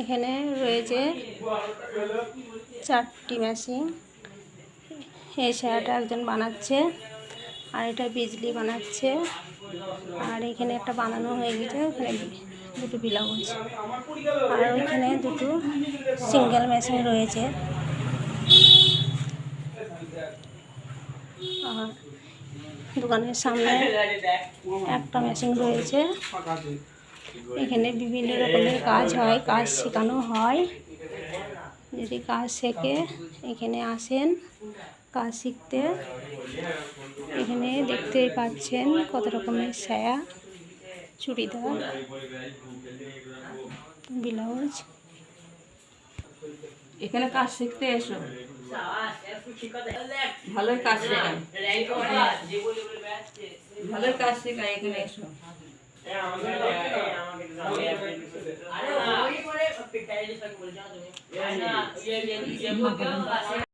এখানে রয়েছে চারটি মেশিন এই শাড়িটা একজন বানাচ্ছে আর এটা বিজলি বানাচ্ছে। আর এখানে একটা বানানো হয়ে গেছে, ওখানে দুটো ব্লাউজ। আর ওইখানে দুটো সিঙ্গেল মেশিন রয়েছে। আর দোকানের সামনে একটা মেশিন রয়েছে। এখানে বিভিন্ন রকমের কাজ হয়, কাজ শেখানো হয়। যদি কাজ শেখে, এখানে আসেন, কাজ শিখতে। এখানে দেখতেই পাচ্ছেন কত রকমের সায়া, চুড়িদার, ব্লাউজ। এখানে কাজ শিখতে এসো। ভালোই কাজ শেখায় ভালোই কাজ শেখায় এখানে এসো আরে ওই করে পিটাই দিছ বলে যাও তুমি না ইয়ে ইয়ে